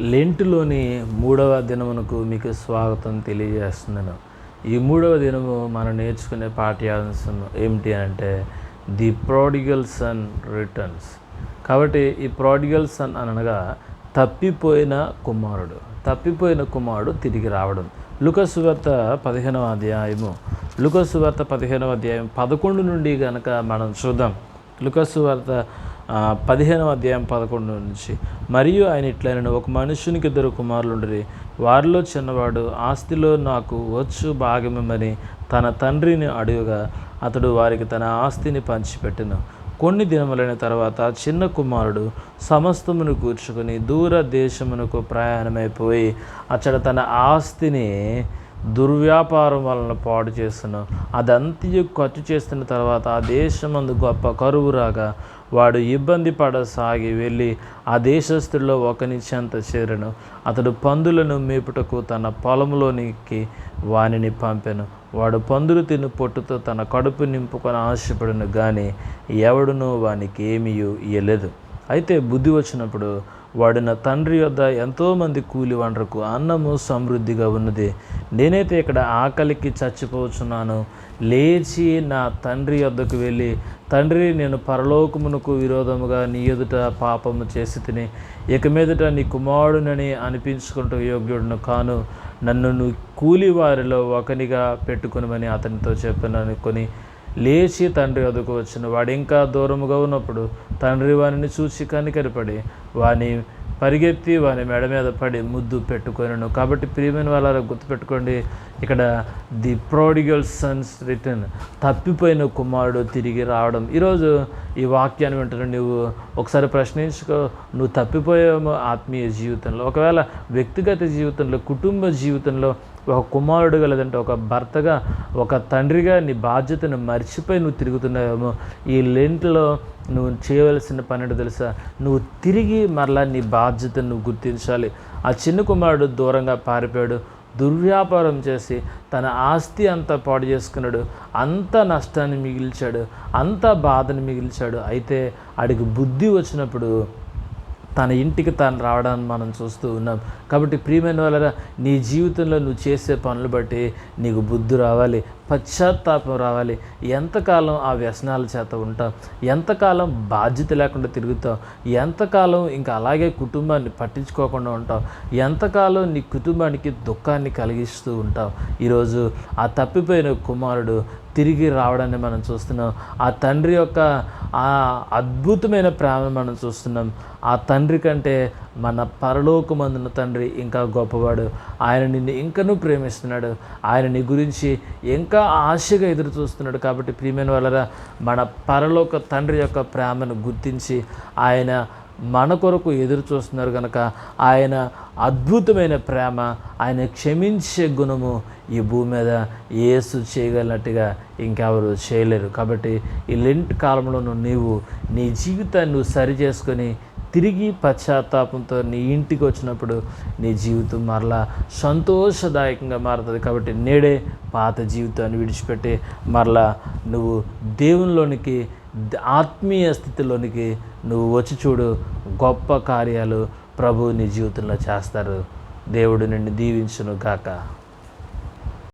లెంటులోని మూడవ దినమునకు మీకు స్వాగతం తెలియజేస్తున్నాను. ఈ మూడవ దినము మనం నేర్చుకునే పాఠ్యాంశం ఏమిటి అంటే ది ప్రాడిగల్ సన్ రిటర్న్స్. కాబట్టి ఈ ప్రాడిగల్ సన్ అనగా తప్పిపోయిన కుమారుడు. తప్పిపోయిన కుమారుడు తిరిగి రావడం. లుకసువార్త పదిహేనవ అధ్యాయము. లుకసువార్త పదిహేనవ అధ్యాయం పదకొండు నుండి కనుక మనం చూద్దాం. లుకసువార్త ఆ, పదిహేనవ అధ్యాయం పదకొండు నుంచి. మరియు ఆయన ఇట్లైన ఒక మనుషునికి ఇద్దరు కుమారులు ఉండరి వారిలో చిన్నవాడు ఆస్తిలో నాకు వచ్చు భాగమని తన తండ్రిని అడుగుగా అతడు వారికి తన ఆస్తిని పంచిపెట్టెను. కొన్ని దినములైన తర్వాత చిన్న కుమారుడు సమస్తమును కూర్చుకొని దూర దేశమునకు ప్రయాణమైపోయి అతడు తన ఆస్తిని దుర్వ్యాపారం వలన పాడు చేసిన అదంతయు ఖర్చు చేస్తున్న తర్వాత ఆ దేశమందు గొప్ప కరువు రాగా వాడు ఇబ్బంది పడసాగి వెళ్ళి ఆ దేశస్థుల్లో ఒకని చెంత చేరను. అతడు పందులను మేపుటకు తన పొలంలోనికి వానిని పంపెను. వాడు పందులు తిని పొట్టుతో తన కడుపు నింపుకొని ఆశపడను కానీ ఎవడునూ వానికి ఏమీ ఇయ్యలేదు. అయితే బుద్ధి వచ్చినప్పుడు వాడు నా తండ్రి యొద్ద ఎంతోమంది కూలి వండ్రకు అన్నము సమృద్ధిగా ఉన్నది. నేనైతే ఇక్కడ ఆకలికి చచ్చిపోతున్నాను లేచి నా తండ్రి యొద్దకు వెళ్ళి తండ్రి నేను పరలోకమునకు విరోధముగా నీ ఎదుట పాపము చేసి తిని ఇక మీదట నీ కుమారుడునని అనిపించుకుంటూ యోగ్యుడును కాను. నన్ను నువ్వు కూలి వారిలో ఒకనిగా పెట్టుకునమని అతనితో చెప్పాను అనుకొని లేచి తండ్రి వద్దకు వచ్చిన వాడు ఇంకా దూరముగా ఉన్నప్పుడు తండ్రి వానిని చూసి కనికరపడి వాని పరిగెత్తి వాని మెడ మీద పడి ముద్దు పెట్టుకొనను. కాబట్టి ప్రియమైన వాళ్ళ గుర్తుపెట్టుకోండి ఇక్కడ ది ప్రోడిగల్ సన్స్ రిటర్న్ తప్పిపోయిన కుమారుడు తిరిగి రావడం. ఈరోజు ఈ వాక్యాన్ని వింటున్న నువ్వు ఒకసారి ప్రశ్నించుకో నువ్వు తప్పిపోయావు ఆత్మీయ జీవితంలో. ఒకవేళ వ్యక్తిగత జీవితంలో కుటుంబ జీవితంలో ఒక కుమారుడుగా లేదంటే ఒక భర్తగా ఒక తండ్రిగా నీ బాధ్యతను మర్చిపోయి నువ్వు తిరుగుతున్నావేమో. ఈ లెంట్లో నువ్వు చేయవలసిన పని తెలుసా? నువ్వు తిరిగి మరలా నీ బాధ్యతను నువ్వు గుర్తించాలి. ఆ చిన్న కుమారుడు దూరంగా పారిపోయాడు. దుర్వ్యాపారం చేసి తన ఆస్తి అంతా పాడు చేసుకున్నాడు. అంత నష్టాన్ని మిగిల్చాడు. అంత బాధను మిగిల్చాడు. అయితే ఆడికి బుద్ధి వచ్చినప్పుడు తన ఇంటికి తాను రావడాన్ని మనం చూస్తూ ఉన్నాం. కాబట్టి ప్రియమైన వాళ్ళ నీ జీవితంలో నువ్వు చేసే పనులు బట్టి నీకు బుద్ధి రావాలి. పశ్చాత్తాపం రావాలి. ఎంతకాలం ఆ వ్యసనాల చేత ఉంటాం? ఎంతకాలం బాధ్యత లేకుండా తిరుగుతాం? ఎంతకాలం ఇంకా అలాగే కుటుంబాన్ని పట్టించుకోకుండా ఉంటాం? ఎంతకాలం నీ కుటుంబానికి దుఃఖాన్ని కలిగిస్తూ ఉంటాం? ఈరోజు ఆ తప్పిపోయిన కుమారుడు తిరిగి రావడాన్ని మనం చూస్తున్నాం. ఆ తండ్రి యొక్క ఆ అద్భుతమైన ప్రేమను మనం చూస్తున్నాం. ఆ తండ్రి కంటే మన పరలోకమందున తండ్రి ఇంకా గొప్పవాడు. ఆయన నిన్ను ఇంకనూ ప్రేమిస్తున్నాడు. ఆయన నీ గురించి ఇంకా ఆశగా ఎదురు చూస్తున్నాడు. కాబట్టి ప్రియమైన వాళ్ళరా మన పరలోక తండ్రి యొక్క ప్రేమను గుర్తించి ఆయన మన కొరకు ఎదురు చూస్తున్నారు కనుక ఆయన అద్భుతమైన ప్రేమ ఆయన క్షమించే గుణము ఈ భూమి మీద ఏసు చేయగలిగినట్టుగా ఇంకెవరు చేయలేరు. కాబట్టి ఈ లెంట్ కాలంలోనూ నీవు నీ జీవితాన్ని నువ్వు సరి చేసుకొని తిరిగి పశ్చాత్తాపంతో నీ ఇంటికి వచ్చినప్పుడు నీ జీవితం మరలా సంతోషదాయకంగా మారుతుంది. కాబట్టి నేడే పాత జీవితాన్ని విడిచిపెట్టి మరలా నువ్వు దేవునిలోనికి ఆత్మీయ స్థితిలోనికి నువ్వు వచ్చి చూడు గొప్ప కార్యాలు ప్రభు నీ జీవితంలో చేస్తారు. దేవుడు నిన్ను దీవించును గాక.